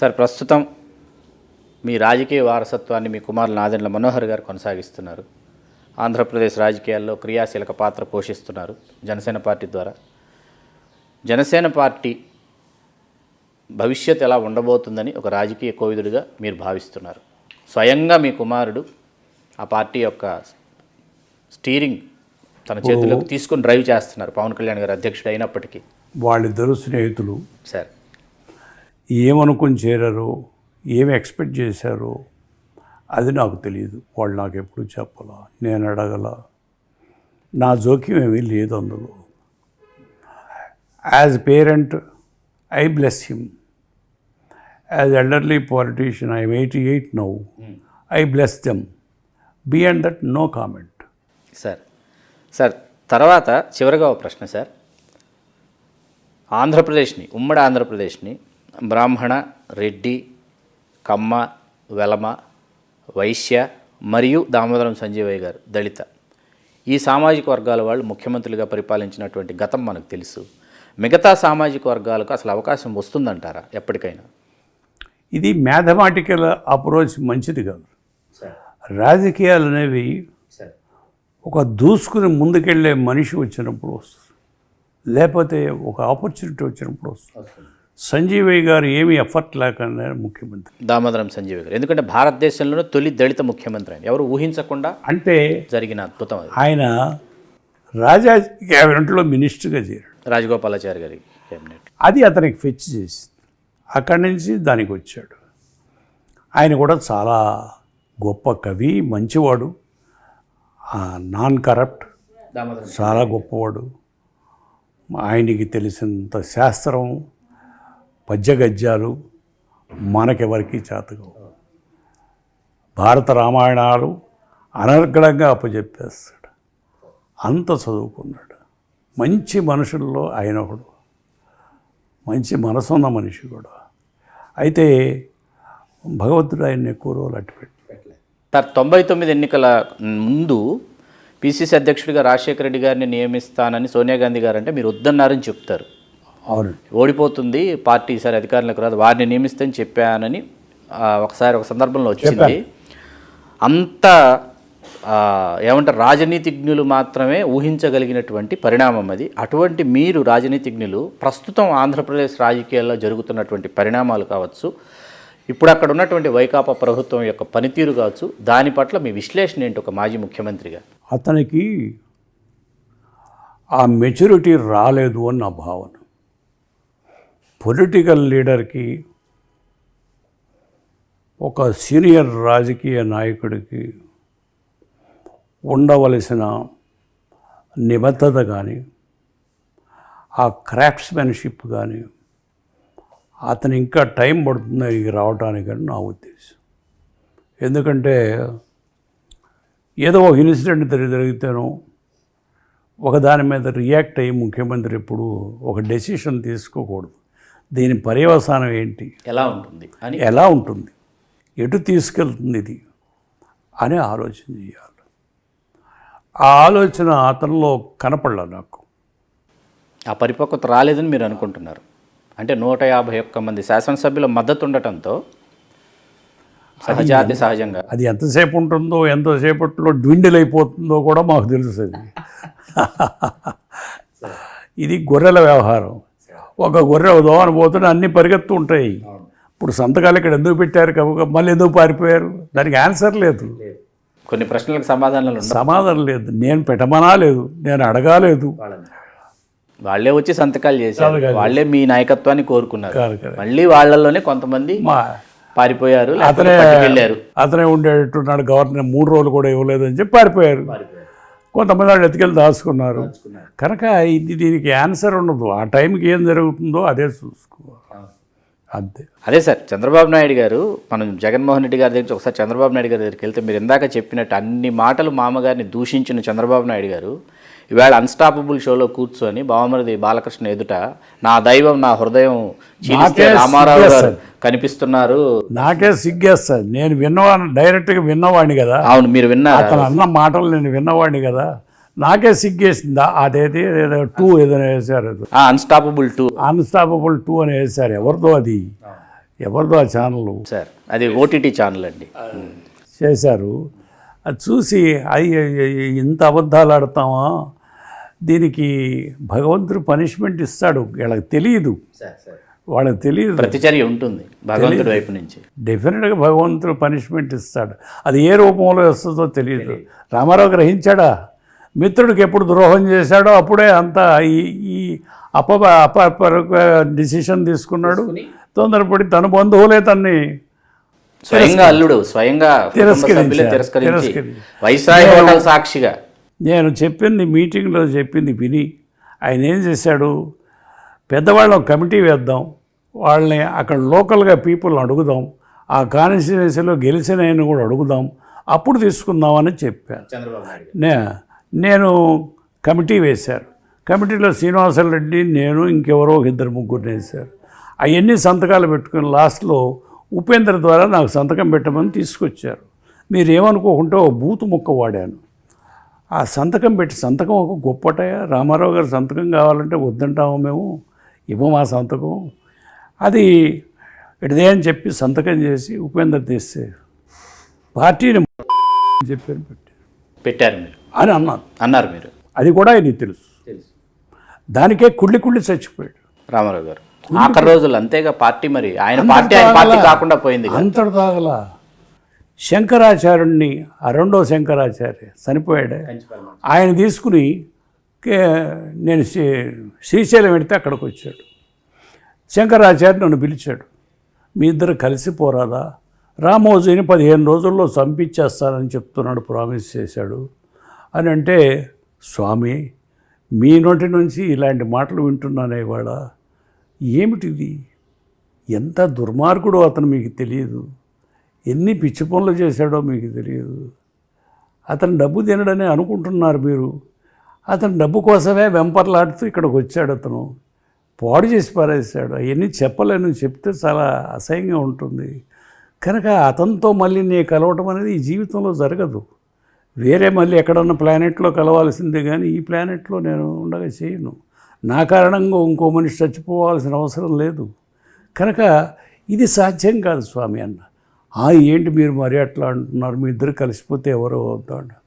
Sir ప్రస్తుతం మీ రాజకీయ వారసత్వాన్ని మీ కుమారులు నాదెండ్ల మనోహర్ గారు కొనసాగిస్తున్నారు. ఆంధ్రప్రదేశ్ రాజకీయాల్లో క్రియాశీలక పాత్ర పోషిస్తున్నారు జనసేన పార్టీ ద్వారా. జనసేన పార్టీ భవిష్యత్ ఎలా ఉండబోతుందని ఒక రాజకీయ కోవిదుడిగా మీరు భావిస్తున్నారు. స్వయంగా మీ కుమారుడు ఆ పార్టీ యొక్క స్టీరింగ్ తన చేతుల్లోకి తీసుకొని డ్రైవ్ చేస్తున్నారు. పవన్ కళ్యాణ్ గారు అధ్యక్షుడు అయినప్పటికీ వాళ్ళిద్దరు స్నేహితులు. సార్. ఏమనుకుని చేరారో ఏమి ఎక్స్పెక్ట్ చేశారో అది నాకు తెలియదు. వాళ్ళు నాకు ఎప్పుడు చెప్పాలా నేను అడగల. నా జోక్యం ఏమీ లేదు అందులో. As parent I bless him as elderly politician I'm eighty eight now I bless them beyond that no comment sir sir తర్వాత చివరిగా ఒక ప్రశ్న సార్ ఆంధ్రప్రదేశ్ని ఉమ్మడి ఆంధ్రప్రదేశ్ని బ్రాహ్మణ రెడ్డి కమ్మ వెలమ వైశ్య మరియు దామోదరం సంజీవయ్య గారు దళిత. ఈ సామాజిక వర్గాల వాళ్ళు ముఖ్యమంత్రులుగా పరిపాలించినటువంటి గతం మనకు తెలుసు. మిగతా సామాజిక వర్గాలకు అసలు అవకాశం వస్తుందంటారా ఎప్పటికైనా? ఇది మ్యాథమెటికల్ అప్రోచ్ మంచిది కాదు. రాజకీయాలు అనేవి ఒక దూసుకుని ముందుకెళ్ళే మనిషి వచ్చినప్పుడు వస్తుంది. లేకపోతే ఒక ఆపర్చునిటీ వచ్చినప్పుడు వస్తుంది. సంజీవయ్య గారు ఏమీ ఎఫర్ట్ లేకుండా ముఖ్యమంత్రి. దామోదరం సంజీవయ్య గారు. ఎందుకంటే భారతదేశంలోనే తొలి దళిత ముఖ్యమంత్రి ఆయన. ఎవరు ఊహించకుండా అంటే జరిగిన అద్భుతం అది. ఆయన రాజా క్యాబినెట్లో మినిస్టర్గా చేరాడు. రాజగోపాలాచారి గారి కేబినెట్ అది అతనికి ఫెచ్ చేసింది. అక్కడి నుంచి దానికి వచ్చాడు. ఆయన కూడా చాలా గొప్ప కవి మంచివాడు నాన్ కరప్ట్ దామోదరం చాలా గొప్పవాడు. ఆయనకి తెలిసినంత శాస్త్రం పద్యగద్యాలు మనకెవరికి చేతకవు. భారత రామాయణాలు అనర్గళంగా అప్పచెప్పేస్తాడు అంత చదువుకున్నాడు. మంచి మనుషుల్లో ఆయన ఒకడు. మంచి మనసున్న మనిషి కూడా. అయితే భగవంతుడు ఆయన్ని ఎక్కువ రోజులు అట్టుపెట్టి సార్ తొంభై తొమ్మిది ఎన్నికల ముందు పిసిసి అధ్యక్షుడిగా రాజశేఖర రెడ్డి గారిని నియమిస్తానని సోనియా గాంధీ గారు అంటే మీరు వద్దన్నారని చెప్తారు. అవునండి. ఓడిపోతుంది పార్టీ ఈసారి అధికారంలోకి రాదు వారిని నియమిస్తని చెప్పానని ఒకసారి ఒక సందర్భంలో వచ్చింది. అంత ఏమంటారు రాజనీతిజ్ఞులు మాత్రమే ఊహించగలిగినటువంటి పరిణామం అది. అటువంటి మీరు రాజనీతిజ్ఞులు ప్రస్తుతం ఆంధ్రప్రదేశ్ రాజకీయాల్లో జరుగుతున్నటువంటి పరిణామాలు కావచ్చు ఇప్పుడు అక్కడ ఉన్నటువంటి వైకాపా ప్రభుత్వం యొక్క పనితీరు కావచ్చు దాని పట్ల మీ విశ్లేషణ ఏంటి ఒక మాజీ ముఖ్యమంత్రిగా? అతనికి ఆ మెచ్యూరిటీ రాలేదు అని నా భావన. పొలిటికల్ లీడర్కి ఒక సీనియర్ రాజకీయ నాయకుడికి ఉండవలసిన నిబద్ధత కానీ ఆ క్రాఫ్ట్స్మెన్షిప్ కానీ అతను ఇంకా టైం పడుతుంది ఇది రావడానికి నా ఉద్దేశం. ఎందుకంటే ఏదో ఒక ఇన్సిడెంట్ జరిగితేనో ఒక దాని మీద రియాక్ట్ అయ్యి ముఖ్యమంత్రి ఎప్పుడు ఒక డెసిషన్ తీసుకోకూడదు. దీని పర్యవసానం ఏంటి? ఎలా ఉంటుంది? అని ఎలా ఉంటుంది? ఎటు తీసుకెళ్తుంది ఇది? అని ఆలోచన చేయాలి. ఆ ఆలోచన అతనిలో కనపడలే నాకు. ఆ పరిపక్వత రాలేదని మీరు అనుకుంటున్నారు. అంటే నూట యాభై ఒక్క మంది శాసనసభ్యుల మద్దతు ఉండటంతో సహజాతి సహజంగా అది ఎంతసేపు ఉంటుందో ఎంతసేపట్లో డ్విండిల్ అయిపోతుందో కూడా మాకు తెలుస్తుంది ఇది గొర్రెల వ్యవహారం. ఒక గొర్రె దోవన పోతుంటే అన్నీ పరిగెత్తు ఉంటాయి. ఇప్పుడు సంతకాలు ఇక్కడ ఎందుకు పెట్టారు? కనుక మళ్ళీ ఎందుకు పారిపోయారు? దానికి ఆన్సర్ లేదు. కొన్ని ప్రశ్నలకు సమాధానాలు సమాధానం లేదు. నేను పెట్టమనా లేదు? నేను అడగాలేదు వాళ్ళే వచ్చి సంతకాలు చేశారు. వాళ్ళే మీ నాయకత్వాన్ని కోరుకున్నారు. మళ్ళీ వాళ్ళల్లోనే కొంతమంది పారిపోయారు అతనే అతనే ఉండేట్టున్నాడు గవర్నర్ మూడు రోజులు కూడా ఇవ్వలేదని చెప్పి పారిపోయారు. కొంతమంది వాళ్ళు ఎత్తుకెళ్ళి దాచుకున్నారు. కనుక ఇది దీనికి ఆన్సర్ ఉండదు. ఆ టైంకి ఏం జరుగుతుందో అదే చూసుకోవాలి. అంతే. అదే సార్ చంద్రబాబు నాయుడు గారు మనం జగన్మోహన్ రెడ్డి గారి దగ్గర ఒకసారి చంద్రబాబు నాయుడు గారి దగ్గరికి వెళ్తే మీరు ఇందాక చెప్పినట్టు అన్ని మాటలు మామగారిని దూషించిన చంద్రబాబు నాయుడు గారు ఇవాళ అన్స్టాపబుల్ షోలో కూర్చొని బావమరిది బాలకృష్ణ ఎదుట నా దైవం నా హృదయం చీలిస్తే రామారావు గారు. కనిపిస్తున్నారు. నాకే సిగ్గేస్తుంది నేను విన్నవాడిని డైరెక్ట్గా విన్నవాడిని కదా. అవును మీరు విన్నారు? అతను అన్న మాటలు నేను విన్నవాడిని కదా. నాకే సిగ్గేసిందా అదేది టూ ఏదైనా వేశారు అన్స్టాపబుల్ టూ అన్స్టాపబుల్ టూ అని వేశారు. ఎవరిదో అది. ఎవరిదో ఆ ఛానల్ సార్ అది ఓటీటీ ఛానల్ అండి. చేశారు. అది చూసి అయ్యి ఇంత అబద్ధాలు ఆడతామా దీనికి భగవంతుడు పనిష్మెంట్ ఇస్తాడు. వీళ్ళకి తెలియదు వాళ్ళకి తెలియదు ప్రతిచర్య ఉంటుంది భగవంతుడి వైపు నుంచి. డెఫినెట్గా భగవంతుడు పనిష్మెంట్ ఇస్తాడు. అది ఏ రూపంలో వస్తుందో తెలియదు రామారావు గ్రహించాడా? మిత్రుడికి ఎప్పుడు ద్రోహం చేశాడో అప్పుడే అంతా ఈ ఈ అప అప డిసిషన్ తీసుకున్నాడు. తొందరపడి తన బంధువులే తన్ని స్వయంగా అల్లుడు స్వయంగా తిరస్కరించి హోటల్ సాక్షిగా నేను చెప్పింది మీటింగ్లో చెప్పింది విని ఆయన ఏం చేశాడు? పెద్దవాళ్ళ ఒక కమిటీ వేద్దాం వాళ్ళని అక్కడ లోకల్గా పీపుల్ అడుగుదాం ఆ కాన్స్టిట్యున్సీలో గెలిచిన కూడా అడుగుదాం అప్పుడు తీసుకుందామని చెప్పాను. నే నేను కమిటీ వేశారు. కమిటీలో శ్రీనివాసరెడ్డి నేను ఇంకెవరో ఇద్దరు ముగ్గురు వేశారు. అవన్నీ సంతకాలు పెట్టుకుని లాస్ట్లో ఉపేంద్ర ద్వారా నాకు సంతకం పెట్టమని తీసుకొచ్చారు. మీరు ఏమనుకోకుంటే ఒక బూతు ముక్క వాడాను. ఆ సంతకం పెట్టి సంతకం ఒక గొప్పటయా రామారావు గారు సంతకం కావాలంటే వద్దంటాము మేము ఇవ్వము ఆ సంతకం? అది ఇటుదే అని చెప్పి సంతకం చేసి ఉపేంద్ర తీస్తే పార్టీని చెప్పారు పెట్టి. పెట్టారు మీరు? అని అన్నాను అన్నారు మీరు? అది కూడా ఆయనకి తెలుసు. దానికే కుళ్ళి కుళ్ళి చచ్చిపోయాడు. రామారావు గారు. ఆఖరి రోజులు అంతేగా పార్టీ మరి. ఆయన పార్టీ ఆయన పార్టీ కాకుండా పోయింది. అంతటి తాగల. శంకరాచార్యుడిని ఆ రెండో శంకరాచార్య చనిపోయాడు. ఆయన తీసుకుని నేను శ్రీ- శ్రీశైలం వెడితే అక్కడికి వచ్చాడు. శంకరాచార్య నన్ను పిలిచాడు. మీ ఇద్దరు కలిసి పోరాదా? రామోజీని పదిహేను రోజుల్లో చంపించేస్తానని చెప్తున్నాడు ప్రామిస్ చేశాడు. అని అంటే స్వామి మీ నోటి నుంచి ఇలాంటి మాటలు వింటున్నానే ఇవాళ. ఏమిటిది? ఎంత దుర్మార్గుడో అతను మీకు తెలియదు. ఎన్ని పిచ్చి పనులు చేశాడో మీకు తెలియదు. అతను డబ్బు తినడని అనుకుంటున్నారు మీరు. అతను డబ్బు కోసమే వెంపర్లాడుతూ ఇక్కడికి వచ్చాడు అతను. పాడు చేసి పారేశాడు. అవన్నీ చెప్పలేను. చెప్తే చాలా అసహ్యంగా ఉంటుంది. కనుక అతనితో మళ్ళీ నీ కలవటం అనేది ఈ జీవితంలో జరగదు. వేరే మళ్ళీ ఎక్కడన్నా ప్లానెట్లో కలవాల్సిందే కానీ ఈ ప్లానెట్లో నేను ఉండగా చేయను. నా కారణంగా ఇంకో మనిషి చచ్చిపోవాల్సిన అవసరం లేదు. కనుక ఇది సాధ్యం కాదు స్వామి అన్న. ఏంటి మీరు మరి అట్లా అంటున్నారు? మీ ఇద్దరు కలిసిపోతే ఎవరో అవుతాడు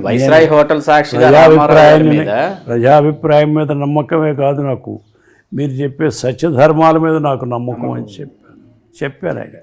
వైస్రాయ్ హోటల్ మీద. ప్రజాభిప్రాయం మీద నమ్మకమే కాదు నాకు. మీరు చెప్పే సత్యధర్మాల మీద నాకు నమ్మకం అని చెప్పాను చెప్పాను ఆయన.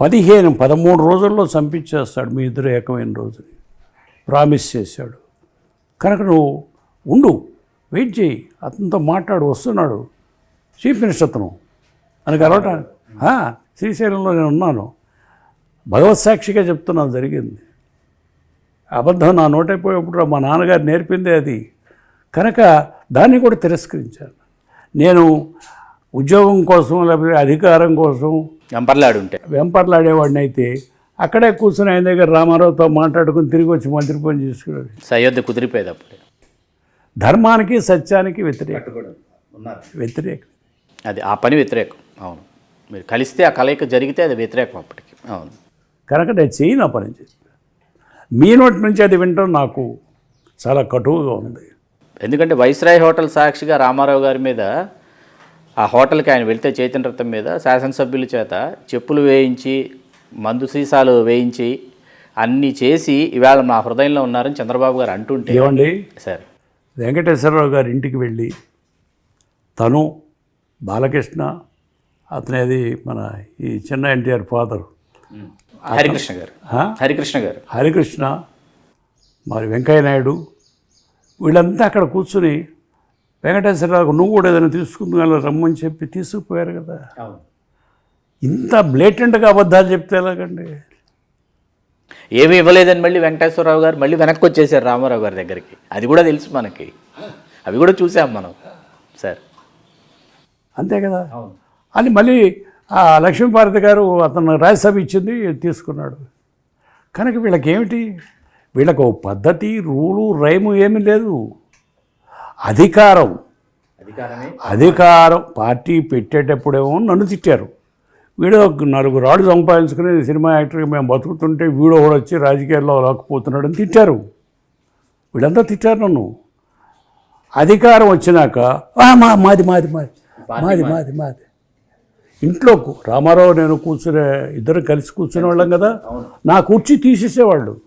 పదిహేను పదమూడు రోజుల్లో చంపించేస్తాడు మీ ఇద్దరు ఏకమైన రోజుని. ప్రామిస్ చేశాడు. కనుక నువ్వు ఉండు. వెయిట్ చేయి. అతనితో మాట్లాడు వస్తున్నాడు. చీఫ్ మినిస్టర్ అతను. అని కలవటం. ఆ, శ్రీశైలంలో నేను ఉన్నాను. భగవత్ సాక్షిగా చెప్తున్నాను జరిగింది. అబద్ధం నా నోటైపోయేప్పుడు మా నాన్నగారు నేర్పిందే అది. కనుక దాన్ని కూడా తిరస్కరించాను నేను ఉద్యోగం కోసం లేకపోతే అధికారం కోసం వెంపర్లాడు ఉంటే వెంపర్లాడేవాడిని అయితే అక్కడే కూర్చుని ఆయన దగ్గర రామారావుతో మాట్లాడుకుని తిరిగి వచ్చి మంత్రి పని చేసుకునేది సయోధ్య కుదిరిపోయేది అప్పుడే ధర్మానికి సత్యానికి వ్యతిరేకం. వ్యతిరేకం. అది ఆ పని వ్యతిరేకం. అవును. మీరు కలిస్తే ఆ కలయిక జరిగితే అది వ్యతిరేకం అప్పటికి. అవును. కనుక నేను చేయను ఆ పని చేసి మీ నోటి నుంచి అది వినటం నాకు చాలా కటువుగా ఉంది. ఎందుకంటే వైస్రాయ్ హోటల్ సాక్షిగా రామారావు గారి మీద ఆ హోటల్కి ఆయన వెళ్తే చైతన్య రథం మీద శాసనసభ్యుల చేత చెప్పులు వేయించి మందు సీసాలు వేయించి అన్నీ చేసి ఇవాళ మా హృదయంలో ఉన్నారని చంద్రబాబు గారు అంటుంటే ఏమండి? సార్. వెంకటేశ్వరరావు గారి ఇంటికి వెళ్ళి తను బాలకృష్ణ అతనేది మన ఈ చిన్న ఎన్టీఆర్ ఫాదర్. హరికృష్ణ గారు. హరికృష్ణ గారు. హరికృష్ణ మరి వెంకయ్య నాయుడు వీళ్ళంతా అక్కడ కూర్చుని వెంకటేశ్వరరావు నువ్వు కూడా ఏదైనా తీసుకుందా రమ్మని చెప్పి తీసుకుపోయారు కదా. ఇంత బ్లేటెంట్గా అబద్ధాలు చెప్తే ఎలాగండి? ఏమీ ఇవ్వలేదని మళ్ళీ వెంకటేశ్వరరావు గారు మళ్ళీ వెనక్కి వచ్చేసారు రామారావు గారి దగ్గరికి. అది కూడా తెలుసు మనకి. అవి కూడా చూసాం మనం సార్. అంతే కదా? అని మళ్ళీ ఆ లక్ష్మీపార్వతి గారు అతను రాజ్యసభ ఇచ్చింది తీసుకున్నాడు. కనుక వీళ్ళకి ఏమిటి వీళ్ళకు పద్ధతి రూలు రైము ఏమీ లేదు. అధికారం. అధికారం. పార్టీ పెట్టేటప్పుడేమో నన్ను తిట్టారు. వీడు నలుగురు రాడు సంపాదించుకుని సినిమా యాక్టర్గా మేము బతుకుతుంటే వీడు కూడా వచ్చి రాజకీయాల్లో లాక్కుపోతున్నాడు అని తిట్టారు. వీళ్ళంతా తిట్టారు నన్ను. అధికారం వచ్చినాక "ఆ, మా మాది మాది మాది మాది. మాది మాది. ఇంట్లో రామారావు నేను కూర్చునే ఇద్దరు కలిసి కూర్చునే వాళ్ళం కదా. నా కుర్చీ తీసేసేవాళ్ళు.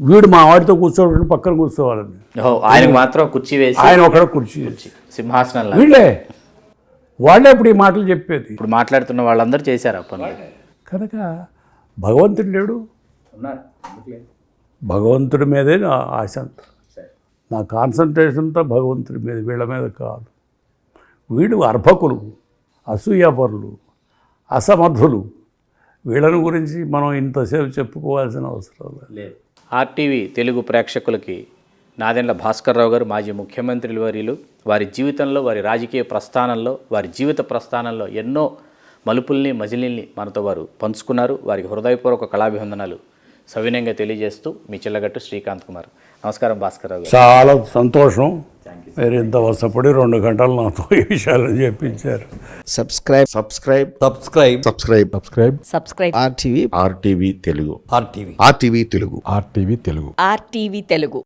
వీడు మా వాడితో కూర్చోవడం పక్కన కూర్చోవాలని. ఓహో ఆయనకు మాత్రం కుర్చీ వేసి ఆయన ఒకడ కుర్చీ సింహాసనంలో. వీళ్ళే. వాళ్ళే ఇప్పుడు ఈ మాటలు చెప్పేది. ఇప్పుడు మాట్లాడుతున్న వాళ్ళందరూ చేశారు ఆ పనులు. కనుక భగవంతుడు లేడు. భగవంతుడి మీదే నా ఆశ. నా కాన్సన్ట్రేషన్ అంతా భగవంతుడి మీద వీళ్ళ మీద కాదు. వీడు అర్భకులు అసూయాపరులు అసమర్థులు వీళ్ళని గురించి మనం ఇంతసేపు చెప్పుకోవాల్సిన అవసరం లేదు. ఆర్టీవీ తెలుగు ప్రేక్షకులకి నాదెండ్ల భాస్కర్రావు గారు మాజీ ముఖ్యమంత్రులు వర్యులు వారి జీవితంలో వారి రాజకీయ ప్రస్థానంలో వారి జీవిత ప్రస్థానంలో ఎన్నో మలుపుల్ని మజిలీల్ని మనతో వారు పంచుకున్నారు. వారికి హృదయపూర్వక కళాభివందనాలు సవినయంగా తెలియజేస్తూ మీ చిల్లగట్టు శ్రీకాంత్ కుమార్. నమస్కారం భాస్కర్రావు గారు. చాలా సంతోషం. మీరు ఇంత వసపడి రెండు గంటలు నాతో ఈ విషయాలు చెప్పించారు. Subscribe. Subscribe. Subscribe subscribe subscribe subscribe RTV RTV Telugu RTV RTV Telugu RTV Telugu RTV Telugu